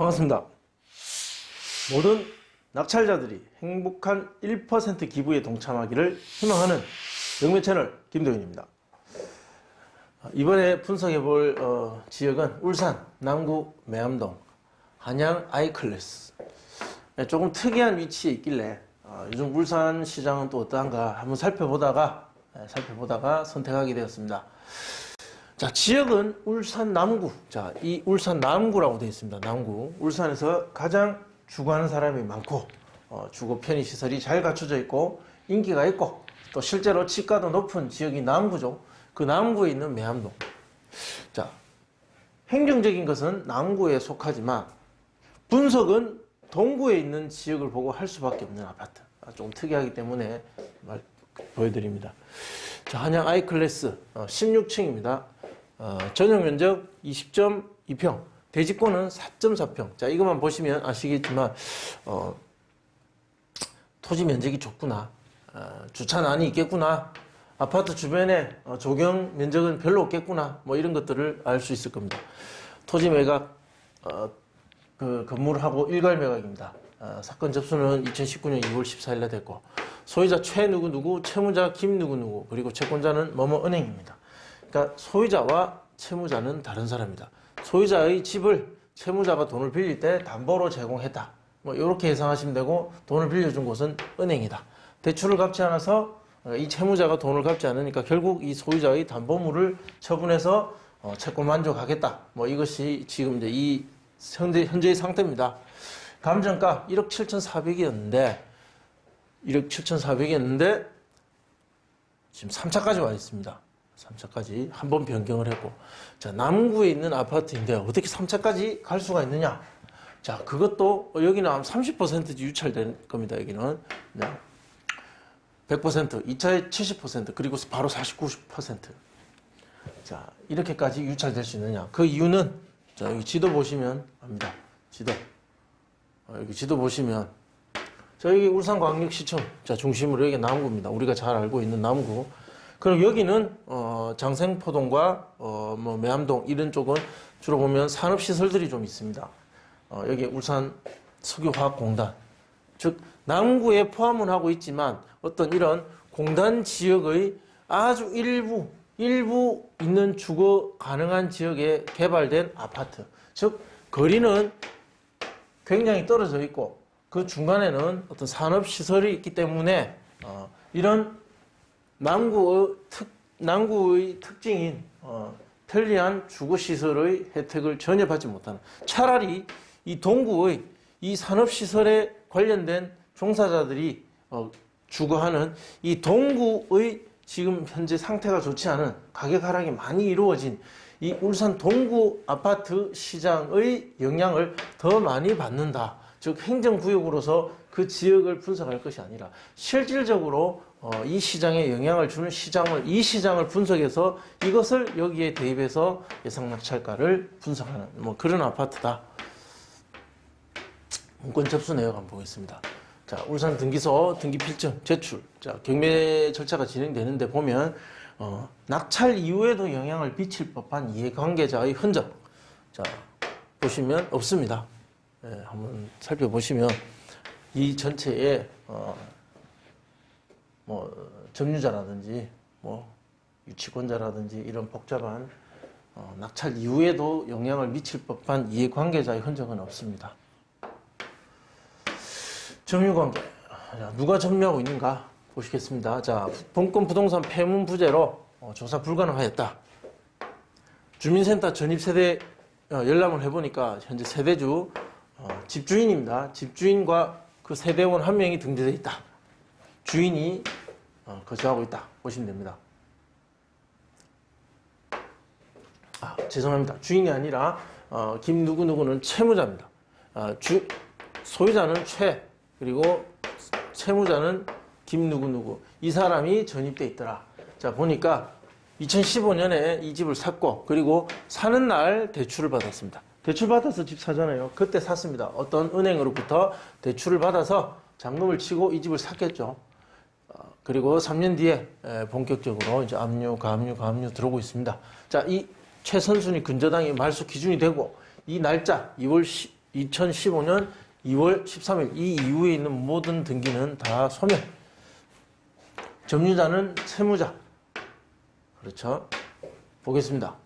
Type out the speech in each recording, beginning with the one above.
반갑습니다. 모든 낙찰자들이 행복한 1% 기부에 동참하기를 희망하는 영매 채널 김도윤입니다. 이번에 분석해 볼 어, 지역은 울산, 남구, 매암동, 한양 아이클래스. 네, 조금 특이한 위치에 있길래 어, 요즘 울산 시장은 또 어떠한가 한번 살펴보다가 네, 살펴보다가 선택하게 되었습니다. 자, 지역은 울산 남구. 자, 이 울산 남구라고 되어 있습니다. 남구. 울산에서 가장 주거하는 사람이 많고, 어, 주거 편의 시설이 잘 갖춰져 있고, 인기가 있고, 또 실제로 치가도 높은 지역이 남구죠. 그 남구에 있는 매암동. 자, 행정적인 것은 남구에 속하지만, 분석은 동구에 있는 지역을 보고 할 수밖에 없는 아파트. 아, 좀 특이하기 때문에 말, 보여드립니다. 자, 한양 아이클래스 어, 16층입니다. 어, 전용 면적 20.2평, 대지권은 4.4평. 자, 이것만 보시면 아시겠지만, 어, 토지 면적이 좁구나. 어, 주차난이 있겠구나. 아파트 주변에 어, 조경 면적은 별로 없겠구나. 뭐 이런 것들을 알 수 있을 겁니다. 토지 매각, 어, 그 건물하고 일괄 매각입니다. 어, 사건 접수는 2019년 2월 14일에 됐고, 소유자 최 누구누구, 채무자 김 누구누구, 그리고 채권자는 뭐뭐 은행입니다. 그러니까 소유자와 채무자는 다른 사람이다. 소유자의 집을 채무자가 돈을 빌릴 때 담보로 제공했다. 뭐 이렇게 예상하시면 되고 돈을 빌려준 곳은 은행이다. 대출을 갚지 않아서 이 채무자가 돈을 갚지 않으니까 결국 이 소유자의 담보물을 처분해서 어, 채권 만족하겠다. 뭐 이것이 지금 이제 이 현재 현재의 상태입니다. 감정가 1억 7,400이었는데 1억 7,400이었는데 지금 3차까지 와 있습니다. 3차까지 한 번 변경을 했고 자 남구에 있는 아파트인데 어떻게 3차까지 갈 수가 있느냐 자 그것도 여기는 한 30% 유찰될 겁니다 여기는 네. 100% 2차에 70% 그리고 바로 49%자 이렇게까지 유찰될 수 있느냐 그 이유는 자 여기 지도 보시면 압니다 지도 어, 여기 지도 보시면 저기 울산광역시청 자 중심으로 여기 남구입니다. 우리가 잘 알고 있는 남구. 그럼 여기는 어, 장생포동과 어, 뭐 매암동 이런 쪽은 주로 보면 산업 시설들이 좀 있습니다. 어, 여기 울산 석유화학공단 즉 남구에 포함은 하고 있지만 어떤 이런 공단 지역의 아주 일부 일부 있는 주거 가능한 지역에 개발된 아파트 즉 거리는 굉장히 떨어져 있고 그 중간에는 어떤 산업 시설이 있기 때문에 어, 이런 남구의 특 남구의 특징인 어, 편리한 주거 시설의 혜택을 전혀 받지 못하는 차라리 이 동구의 이 산업 시설에 관련된 종사자들이 어, 주거하는 이 동구의 지금 현재 상태가 좋지 않은 가격 하락이 많이 이루어진 이 울산 동구 아파트 시장의 영향을 더 많이 받는다. 즉 행정구역으로서 그 지역을 분석할 것이 아니라 실질적으로 어, 이 시장에 영향을 주는 시장을 이 시장을 분석해서 이것을 여기에 대입해서 예상 낙찰가를 분석하는 뭐 그런 아파트다. 문건 접수 내역 한번 보겠습니다. 자, 울산 등기소 등기 필증 제출. 자, 경매 절차가 진행되는데 보면 어, 낙찰 이후에도 영향을 미칠 법한 이해관계자의 흔적. 자, 보시면 없습니다. 예, 한번 살펴보시면 이 전체에 어, 뭐 점유자라든지 뭐 유치권자라든지 이런 복잡한 어, 낙찰 이후에도 영향을 미칠 법한 이해관계자의 흔적은 없습니다. 점유관계 자, 누가 점유하고 있는가 보시겠습니다. 자 본권 부동산 폐문 부재로 어, 조사 불가능하였다. 주민센터 전입 세대 어, 열람을 해보니까 현재 세대주 어, 집주인입니다. 집주인과 그 세대원 한 명이 등재되어 있다. 주인이 어, 거주하고 있다. 보시면 됩니다. 아, 죄송합니다. 주인이 아니라 어, 김 누구 누구는 채무자입니다. 아, 주 소유자는 최 그리고 채무자는 김 누구 누구 이 사람이 전입돼 있더라. 자 보니까 2015년에 이 집을 샀고 그리고 사는 날 대출을 받았습니다. 대출 받아서 집 사잖아요. 그때 샀습니다. 어떤 은행으로부터 대출을 받아서 잔금을 치고 이 집을 샀겠죠. 어, 그리고 3년 뒤에 에, 본격적으로 이제 압류, 가압류, 가압류 들어오고 있습니다. 자, 이 최선순위 근저당이 말소 기준이 되고 이 날짜 2월 10, 2015년 2월 13일 이 이후에 있는 모든 등기는 다 소멸. 점유자는 채무자. 그렇죠. 보겠습니다.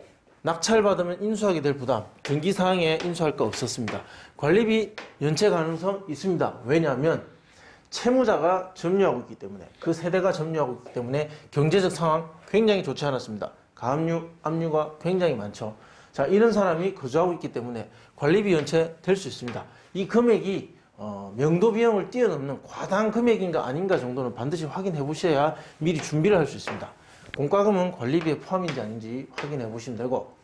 낙찰받으면 인수하게 될 부담, 등기사항에 인수할 거 없었습니다. 관리비 연체 가능성 있습니다. 왜냐하면 채무자가 점유하고 있기 때문에 그 세대가 점유하고 있기 때문에 경제적 상황 굉장히 좋지 않았습니다. 가압류, 압류가 굉장히 많죠. 자 이런 사람이 거주하고 있기 때문에 관리비 연체 될 수 있습니다. 이 금액이 어, 명도 비용을 뛰어넘는 과다한 금액인가 아닌가 정도는 반드시 확인해 보셔야 미리 준비를 할 수 있습니다. 공과금은 관리비에 포함인지 아닌지 확인해 보시면 되고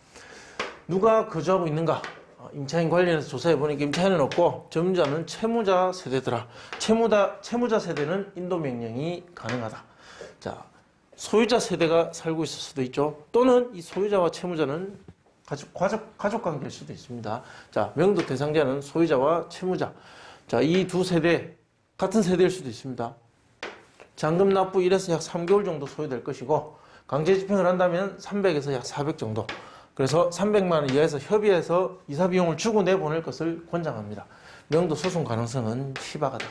누가 거주하고 있는가 어, 임차인 관련해서 조사해 보니까 임차인은 없고 점유자는 채무자 세대더라. 채무자 채무자 세대는 인도 명령이 가능하다. 자 소유자 세대가 살고 있을 수도 있죠. 또는 이 소유자와 채무자는 가족 가족 가족 관계일 수도 있습니다. 자 명도 대상자는 소유자와 채무자. 자 이 두 세대 같은 세대일 수도 있습니다. 잔금 납부 1에서 약 3개월 정도 소요될 것이고 강제 집행을 한다면 300에서 약 400 정도. 그래서 300만 원 이하에서 협의해서 이사 비용을 주고 내보낼 것을 권장합니다. 명도 소송 가능성은 희박하다.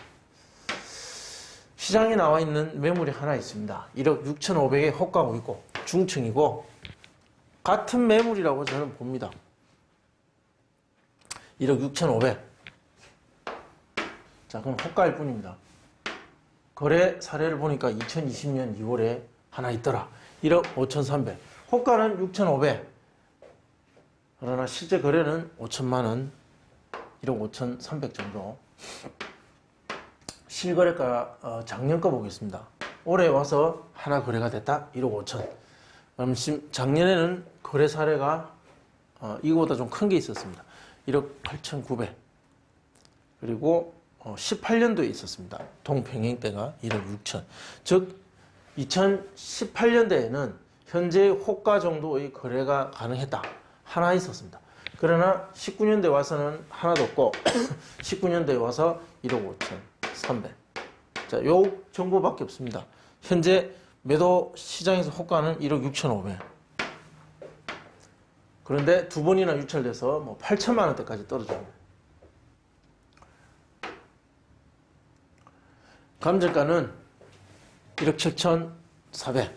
시장에 나와 있는 매물이 하나 있습니다. 1억 6,500에 호가고 있고 중층이고 같은 매물이라고 저는 봅니다. 1억 6,500. 자, 그럼 호가일 뿐입니다. 거래 사례를 보니까 2020년 2월에 하나 있더라. 1억 5,300. 호가는 6,500. 그러나 실제 거래는 5천만 원, 1억 5,300 정도. 실거래가 어, 작년 거 보겠습니다. 올해 와서 하나 거래가 됐다. 1억 5천. 그럼 심- 작년에는 거래 사례가 어, 이거보다 좀 큰 게 있었습니다. 1억 8,900. 그리고 어, 18년도에 있었습니다. 동평행 때가 1억 6천. 즉 2018년대에는 현재 호가 정도의 거래가 가능했다. 하나 있었습니다. 그러나 19년대 와서는 하나도 없고 19년대에 와서 1억 5천 300. 자, 요 정보밖에 없습니다. 현재 매도 시장에서 호가는 1억 6천 500. 그런데 두 번이나 유찰돼서 뭐 8천만 원대까지 떨어집니다. 감정가는 1억 7천 400.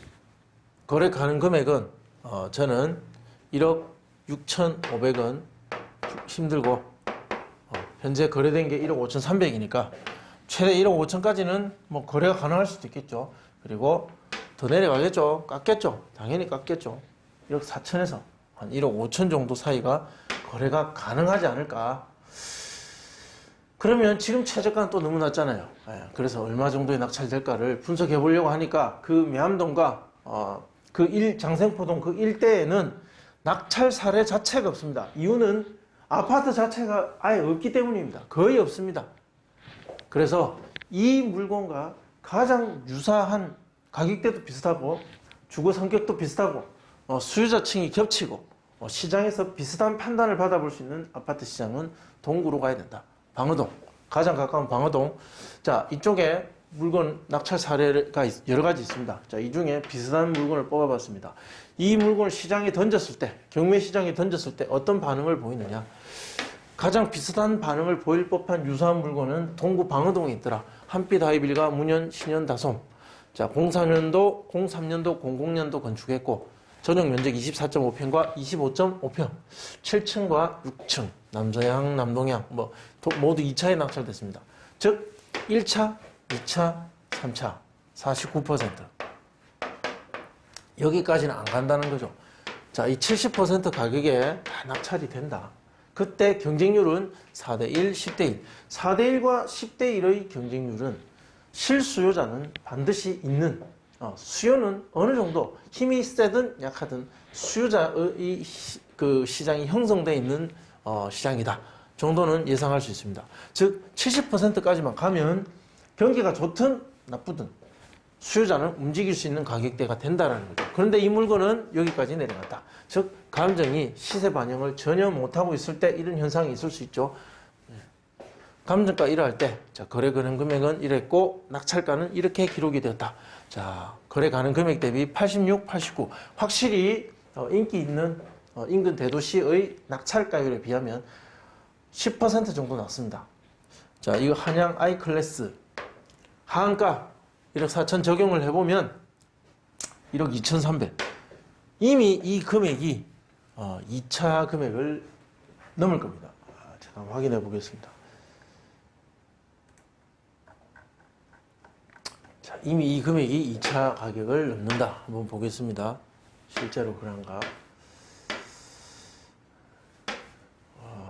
거래 가능 금액은 어, 저는 1억 6,500원 힘들고 어, 현재 거래된 게 1억 5,300이니까 최대 1억 5천까지는 뭐 거래가 가능할 수도 있겠죠. 그리고 더 내려가겠죠. 깎겠죠. 당연히 깎겠죠. 1억 4천에서 한 1억 5천 정도 사이가 거래가 가능하지 않을까. 그러면 지금 최저가는 또 너무 낮잖아요. 예, 그래서 얼마 정도의 낙찰될까를 분석해 보려고 하니까 그 매암동과 어, 그 일, 장생포동 그 일대에는 낙찰 사례 자체가 없습니다. 이유는 아파트 자체가 아예 없기 때문입니다. 거의 없습니다. 그래서 이 물건과 가장 유사한 가격대도 비슷하고 주거 성격도 비슷하고 어, 수요자층이 겹치고 어, 시장에서 비슷한 판단을 받아볼 수 있는 아파트 시장은 동구로 가야 된다. 방어동 가장 가까운 방어동. 자 이쪽에 물건 낙찰 사례가 있- 여러 가지 있습니다. 자 이 중에 비슷한 물건을 뽑아봤습니다. 이 물건을 시장에 던졌을 때 경매 시장에 던졌을 때 어떤 반응을 보이느냐? 가장 비슷한 반응을 보일 법한 유사한 물건은 동구 방어동에 있더라. 한빛 하이빌과 문현 신현 다솜. 자, 04년도, 03년도, 00년도 건축했고 전용 면적 24.5평과 25.5평, 7층과 6층, 남서향, 남동향 뭐 도- 모두 2차에 낙찰됐습니다. 즉 1차, 2차, 3차 49%. 여기까지는 안 간다는 거죠. 자, 이 70% 가격에 다 낙찰이 된다. 그때 경쟁률은 4대1, 10대1. 4대1과 10대1의 경쟁률은 실수요자는 반드시 있는, 어, 수요는 어느 정도 힘이 세든 약하든 수요자의 시- 그 시장이 형성되어 있는 어, 시장이다. 정도는 예상할 수 있습니다. 즉, 70%까지만 가면 경기가 좋든 나쁘든 수요자는 움직일 수 있는 가격대가 된다는 거죠. 그런데 이 물건은 여기까지 내려갔다. 즉 감정이 시세 반영을 전혀 못하고 있을 때 이런 현상이 있을 수 있죠. 네. 감정가 1할 때, 자, 거래 가능 금액은 이랬고, 낙찰가는 이렇게 기록이 되었다. 자, 거래 가능 금액 대비 86, 89. 확실히, 어, 인기 있는, 어, 인근 대도시의 낙찰가율에 비하면 10% 정도 났습니다. 자, 이거 한양 I 클래스 하한가 1억 4천 적용을 해보면 1억 2,300. 이미 이 금액이 어, 2차 금액을 넘을 겁니다. 아, 제가 확인해 보겠습니다. 자, 이미 이 금액이 2차 가격을 넘는다. 한번 보겠습니다. 실제로 그런가? 아,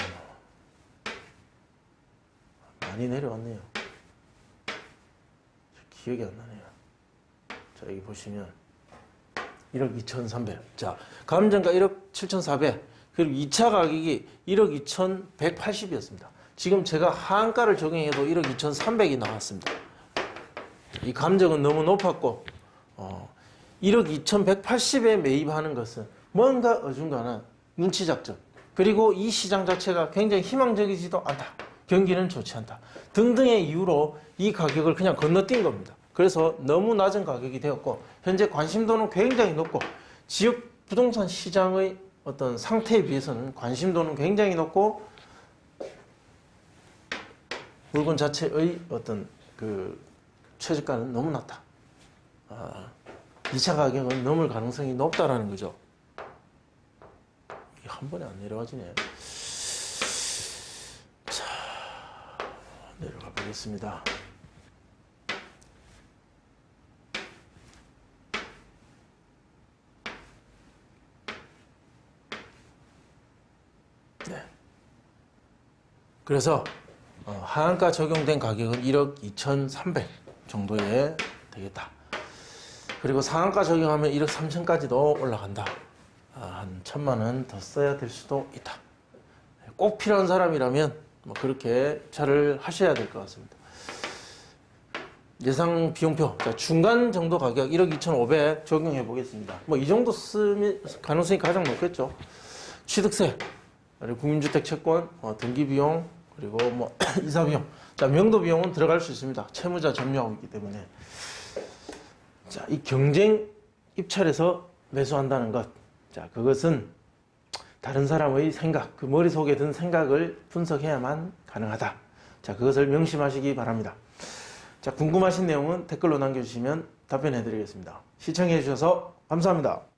많이 내려왔네요. 기억이 안 나네요. 자, 여기 보시면 1억 2,300. 자, 감정가 1억 7,400. 그리고 2차 가격이 1억 2,180이었습니다. 지금 제가 하한가를 적용해도 1억 2,300이 나왔습니다. 이 감정은 너무 높았고, 어, 1억 2,180에 매입하는 것은 뭔가 어중간한 눈치 작전. 그리고 이 시장 자체가 굉장히 희망적이지도 않다. 경기는 좋지 않다. 등등의 이유로 이 가격을 그냥 건너뛴 겁니다. 그래서 너무 낮은 가격이 되었고, 현재 관심도는 굉장히 높고, 지역 부동산 시장의 어떤 상태에 비해서는 관심도는 굉장히 높고, 물건 자체의 어떤 그 최저가는 너무 낮다. 아, 2차 가격은 넘을 가능성이 높다라는 거죠. 이게 한 번에 안 내려가지네. 내려가 보겠습니다. 네. 그래서 어, 하한가 적용된 가격은 1억 2,300 정도에 되겠다. 그리고 상한가 적용하면 1억 3천까지도 올라간다. 아, 한 천만 원 더 써야 될 수도 있다. 꼭 필요한 사람이라면 뭐 그렇게 차를 하셔야 될 것 같습니다. 예상 비용표 자, 중간 정도 가격 1억 2,500 적용해 보겠습니다. 뭐 이 정도 쓰면 가능성이 가장 높겠죠. 취득세 그리고 국민주택 채권 어, 등기 비용 그리고 뭐 이사 비용 자 명도 비용은 들어갈 수 있습니다. 채무자 점유하고 있기 때문에 자, 이 경쟁 입찰에서 매수한다는 것. 자, 그것은 다른 사람의 생각, 그 머릿속에 든 생각을 분석해야만 가능하다. 자, 그것을 명심하시기 바랍니다. 자, 궁금하신 내용은 댓글로 남겨주시면 답변해 드리겠습니다. 시청해 주셔서 감사합니다.